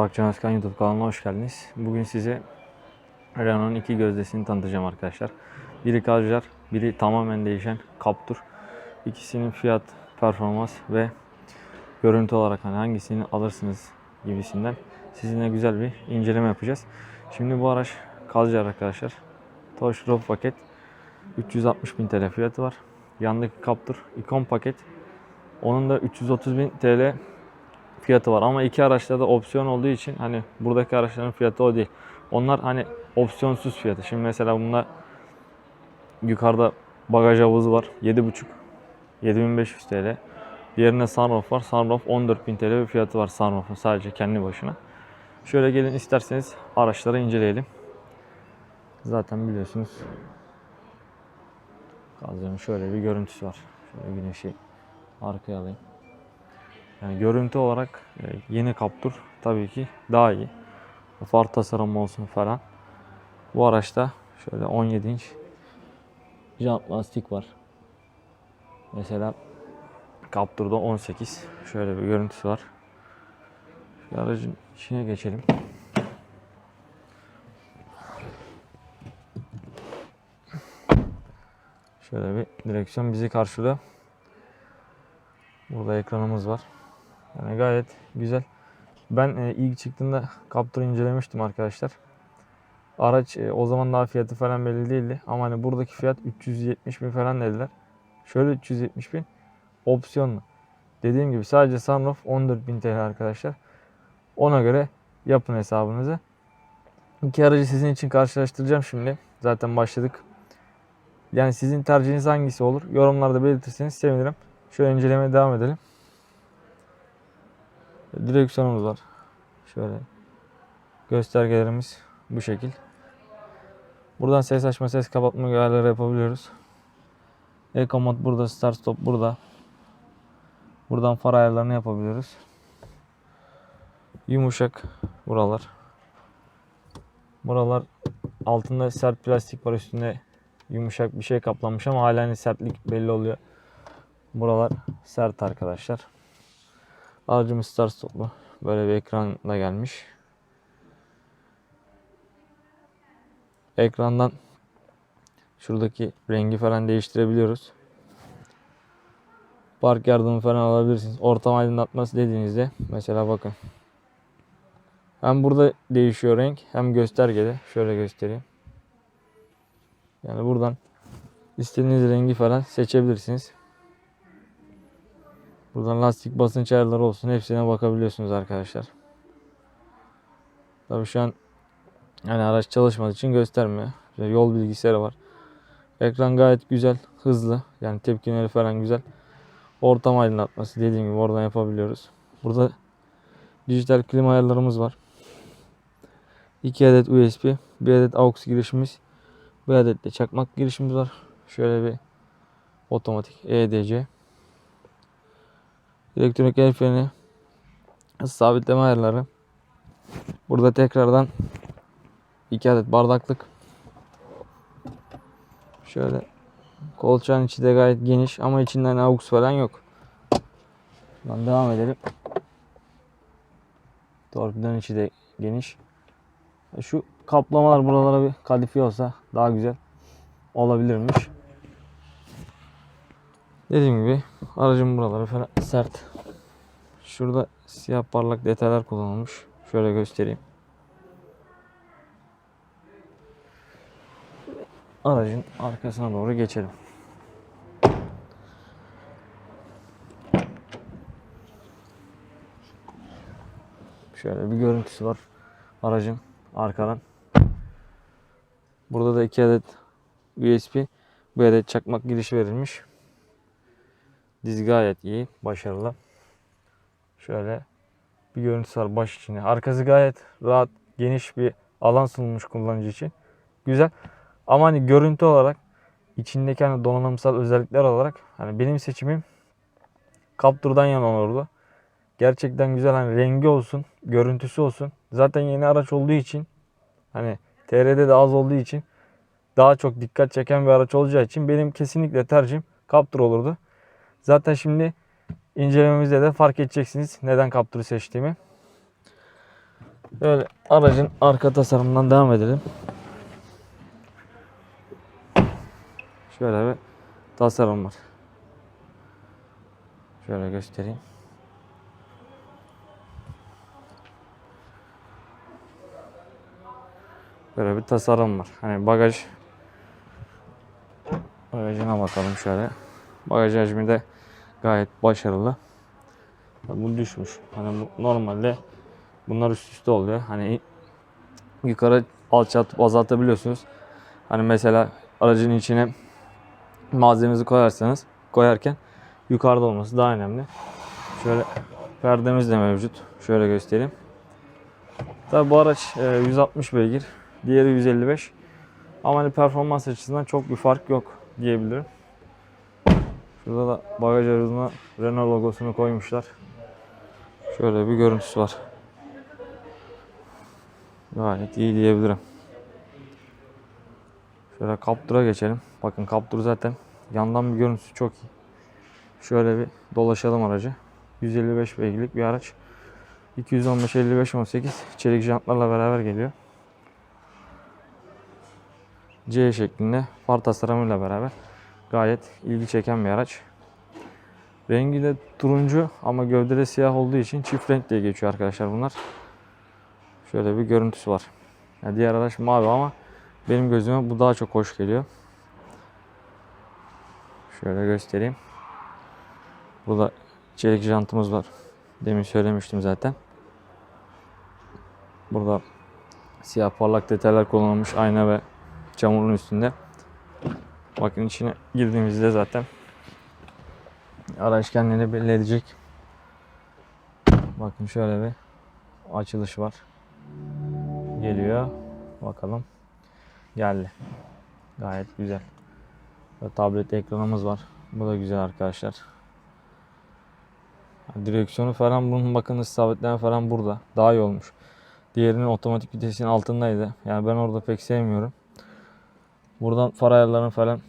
Burak Can Özkan YouTube kanalına hoş geldiniz. Bugün size Renault'un iki gözdesini tanıtacağım arkadaşlar. Biri Kadjar, biri tamamen değişen Captur. İkisinin fiyat, performans ve görüntü olarak hani hangisini alırsınız gibisinden sizinle güzel bir inceleme yapacağız. Şimdi bu araç Kadjar arkadaşlar. Toş Row paket 360.000 TL fiyatı var. Yandaki Captur ikon paket onun da 330.000 TL fiyatı var ama iki araçta da opsiyon olduğu için hani buradaki araçların fiyatı o değil. Onlar hani opsiyonsuz fiyatı. Şimdi mesela bunda yukarıda bagaj havuzu var. 7.5 7500 TL. Diğerinde sunroof var. Sunroof 14.000 TL bir fiyatı var sunroof'un sadece kendi başına. Şöyle gelin isterseniz araçları inceleyelim. Zaten biliyorsunuz Gazze'nin şöyle bir görüntüsü var. Şöyle güneşi arkaya alayım. Yani görüntü olarak e, yeni Captur tabii ki daha iyi. Far tasarımı olsun falan. Bu araçta şöyle 17 inç jant lastik var. Mesela Captur'da 18. Şöyle bir görüntüsü var. Şu aracın içine geçelim. Şöyle bir direksiyon bizi karşılıyor. Burada ekranımız var. Yani gayet güzel. Ben e, ilk çıktığında Captur'u incelemiştim arkadaşlar. Araç e, o zaman daha fiyatı falan belli değildi. Ama hani buradaki fiyat 370 bin falan dediler. Şöyle 370 bin opsiyonlu. Dediğim gibi sadece sunroof 14 bin TL arkadaşlar. Ona göre yapın hesabınızı. İki aracı sizin için karşılaştıracağım şimdi. Zaten başladık. Yani sizin tercihiniz hangisi olur? Yorumlarda belirtirseniz sevinirim. Şöyle incelemeye devam edelim. Direksiyonumuz var. Şöyle. Göstergelerimiz bu şekil. Buradan ses açma, ses kapatma ayarları yapabiliyoruz. Eco mod burada, start stop burada. Buradan far ayarlarını yapabiliyoruz. Yumuşak buralar. Buralar altında sert plastik var üstünde yumuşak bir şey kaplanmış ama hala hani sertlik belli oluyor. Buralar sert arkadaşlar. Aracımız start stoplu. Böyle bir ekranla gelmiş. Ekrandan şuradaki rengi falan değiştirebiliyoruz. Park yardımı falan alabilirsiniz. Ortam aydınlatması dediğinizde mesela bakın. Hem burada değişiyor renk hem göstergede. Şöyle göstereyim. Yani buradan istediğiniz rengi falan seçebilirsiniz. Buradan lastik basınç ayarları olsun. Hepsine bakabiliyorsunuz arkadaşlar. Tabii şu an yani araç çalışmadığı için göstermiyor. Şöyle yol bilgisayarı var. Ekran gayet güzel, hızlı. Yani tepkileri falan güzel. Ortam aydınlatması dediğim gibi oradan yapabiliyoruz. Burada dijital klima ayarlarımız var. 2 adet USB, 1 adet AUX girişimiz, 1 adet de çakmak girişimiz var. Şöyle bir otomatik EDC. Elektronik el freni, sabitleme ayarları. Burada tekrardan 2 adet bardaklık. Şöyle kolçağın içi de gayet geniş ama içinden AUX falan yok. Buradan devam edelim. Torpidonun içi de geniş. Şu kaplamalar buralara bir kalifiye olsa daha güzel olabilirmiş. Dediğim gibi aracın buraları falan sert. Şurada siyah parlak detaylar kullanılmış. Şöyle göstereyim. Aracın arkasına doğru geçelim. Şöyle bir görüntüsü var aracın arkadan. Burada da iki adet USB, bir adet çakmak girişi verilmiş. Diz gayet iyi, başarılı. Şöyle bir görüntüsü var baş içine. Arkası gayet rahat, geniş bir alan sunulmuş kullanıcı için. Güzel. Ama hani görüntü olarak içindeki hani donanımsal özellikler olarak hani benim seçimim Captur'dan yana olurdu. Gerçekten güzel hani rengi olsun, görüntüsü olsun. Zaten yeni araç olduğu için hani TR'de de az olduğu için daha çok dikkat çeken bir araç olacağı için benim kesinlikle tercihim Captur olurdu. Zaten şimdi incelememizde de fark edeceksiniz neden Captur'u seçtiğimi. Böyle aracın arka tasarımından devam edelim. Şöyle bir tasarım var. Şöyle göstereyim. Böyle bir tasarım var. Hani bagaj bagajına bakalım şöyle. Bagaj hacmi de gayet başarılı. Bu düşmüş. Hani bu normalde bunlar üst üste oluyor. Hani yukarı alçaltıp azaltabiliyorsunuz. Hani mesela aracın içine malzemenizi koyarsanız koyarken yukarıda olması daha önemli. Şöyle perdemiz de mevcut. Şöyle göstereyim. Tabi bu araç e, 160 beygir. Diğeri 155. Ama hani performans açısından çok bir fark yok diyebilirim. Şurada da bagaj aracına Renault logosunu koymuşlar. Şöyle bir görüntüsü var. Gayet iyi diyebilirim. Şöyle Captur'a geçelim. Bakın Captur zaten yandan bir görüntüsü çok iyi. Şöyle bir dolaşalım aracı. 155 beygirlik bir araç. 215 55 18 çelik jantlarla beraber geliyor. C şeklinde far tasarımıyla beraber gayet ilgi çeken bir araç. Rengi de turuncu ama gövdede siyah olduğu için çift renk diye geçiyor arkadaşlar bunlar. Şöyle bir görüntüsü var. Yani diğer araç mavi ama benim gözüme bu daha çok hoş geliyor. Şöyle göstereyim. Burada çelik jantımız var. Demin söylemiştim zaten. Burada siyah parlak detaylar kullanılmış ayna ve çamurun üstünde. Bakın içine girdiğimizde zaten araç kendini belli edecek. Bakın şöyle bir açılış var. Geliyor. Bakalım. Geldi. Gayet güzel. Ve tablet ekranımız var. Bu da güzel arkadaşlar. Direksiyonu falan bunun bakın sabitleme falan burada. Daha iyi olmuş. Diğerinin otomatik vitesin altındaydı. Yani ben orada pek sevmiyorum. Buradan far ayarlarını falan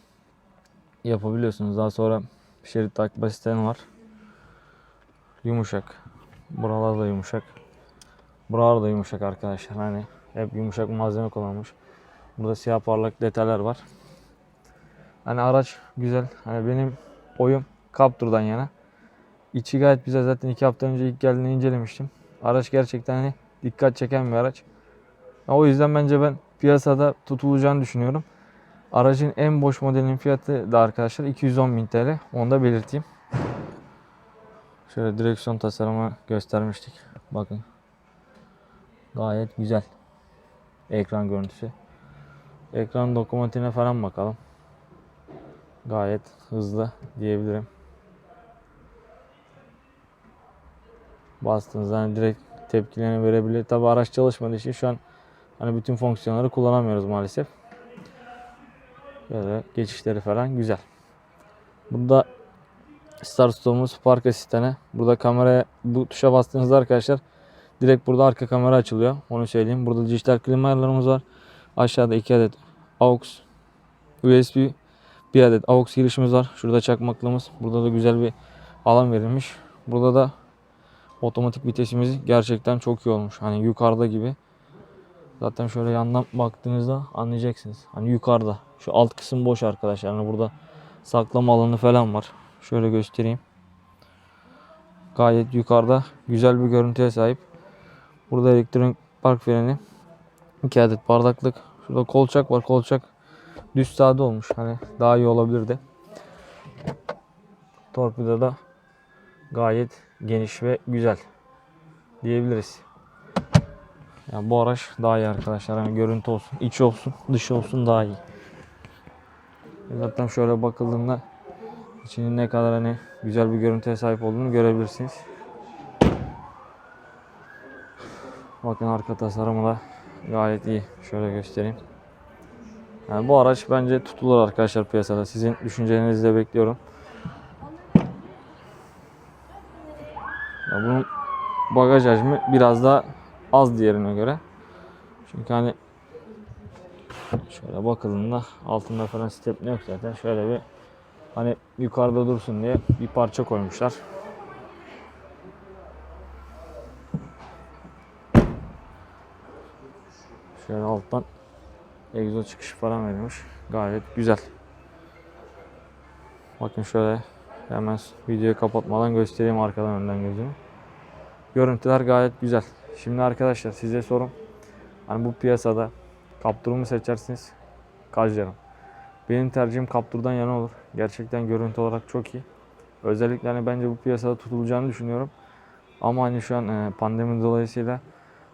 yapabiliyorsunuz. Daha sonra şerit takip asistanı var. Yumuşak. Buralar da yumuşak. Buralar da yumuşak arkadaşlar. Hani hep yumuşak malzeme kullanmış. Burada siyah parlak detaylar var. Hani araç güzel. Hani benim oyum Captur'dan yana. İçi gayet güzel. Zaten iki hafta önce ilk geldiğinde incelemiştim. Araç gerçekten hani dikkat çeken bir araç. O yüzden bence ben piyasada tutulacağını düşünüyorum. Aracın en boş modelinin fiyatı da arkadaşlar 210.000 TL. Onu da belirteyim. Şöyle direksiyon tasarımı göstermiştik. Bakın. Gayet güzel. Ekran görüntüsü. Ekran dokumentiğine falan bakalım. Gayet hızlı diyebilirim. Bastığınızda hani direkt tepkilerini verebilir. Tabi araç çalışmadığı için şu an hani bütün fonksiyonları kullanamıyoruz maalesef. Böyle geçişleri falan güzel. Burada start stop'umuz park asistanı. Burada kameraya bu tuşa bastığınızda arkadaşlar direkt burada arka kamera açılıyor. Onu söyleyeyim. Burada dijital klima ayarlarımız var. Aşağıda 2 adet AUX USB bir adet AUX girişimiz var. Şurada çakmaklığımız. Burada da güzel bir alan verilmiş. Burada da otomatik vitesimiz gerçekten çok iyi olmuş. Hani yukarıda gibi. Zaten şöyle yandan baktığınızda anlayacaksınız. Hani yukarıda. Şu alt kısım boş arkadaşlar. Hani burada saklama alanı falan var. Şöyle göstereyim. Gayet yukarıda güzel bir görüntüye sahip. Burada elektronik park freni. 2 adet bardaklık. Şurada kolçak var. Kolçak düz sade olmuş. Hani daha iyi olabilirdi. Torpido da gayet geniş ve güzel diyebiliriz. Yani bu araç daha iyi arkadaşlar. Hani görüntü olsun, iç olsun, dış olsun daha iyi. Zaten şöyle bakıldığında içinin ne kadar hani güzel bir görüntüye sahip olduğunu görebilirsiniz. Bakın arka tasarımı da gayet iyi. Şöyle göstereyim. Yani bu araç bence tutulur arkadaşlar piyasada. Sizin düşüncelerinizi de bekliyorum. Ya bunun bagaj hacmi biraz daha az diğerine göre. Çünkü hani şöyle bakıldığında altında falan step yok zaten. Şöyle bir hani yukarıda dursun diye bir parça koymuşlar. Şöyle alttan egzoz çıkışı falan verilmiş. Gayet güzel. Bakın şöyle hemen videoyu kapatmadan göstereyim arkadan önden gözünü. Görüntüler gayet güzel. Şimdi arkadaşlar size sorum. Hani bu piyasada Captur'u mu seçersiniz? Kajlar'ı mı? Benim tercihim Captur'dan yana olur. Gerçekten görüntü olarak çok iyi. Özellikle hani bence bu piyasada tutulacağını düşünüyorum. Ama hani şu an e, pandemi dolayısıyla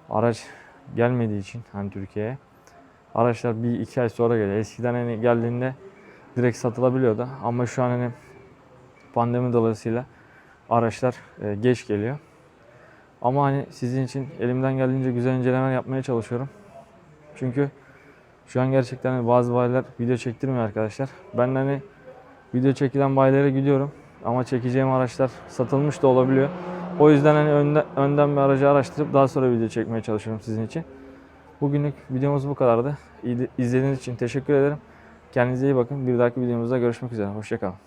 araç gelmediği için hani Türkiye'ye araçlar bir iki ay sonra geliyor. Eskiden hani geldiğinde direkt satılabiliyordu. Ama şu an hani pandemi dolayısıyla araçlar e, geç geliyor. Ama hani sizin için elimden geldiğince güzel incelemeler yapmaya çalışıyorum. Çünkü şu an gerçekten hani bazı bayiler video çektirmiyor arkadaşlar. Ben hani video çekilen bayilere gidiyorum. Ama çekeceğim araçlar satılmış da olabiliyor. O yüzden hani önden, önden bir aracı araştırıp daha sonra video çekmeye çalışıyorum sizin için. Bugünlük videomuz bu kadardı. İzlediğiniz için teşekkür ederim. Kendinize iyi bakın. Bir dahaki videomuzda görüşmek üzere. Hoşçakalın.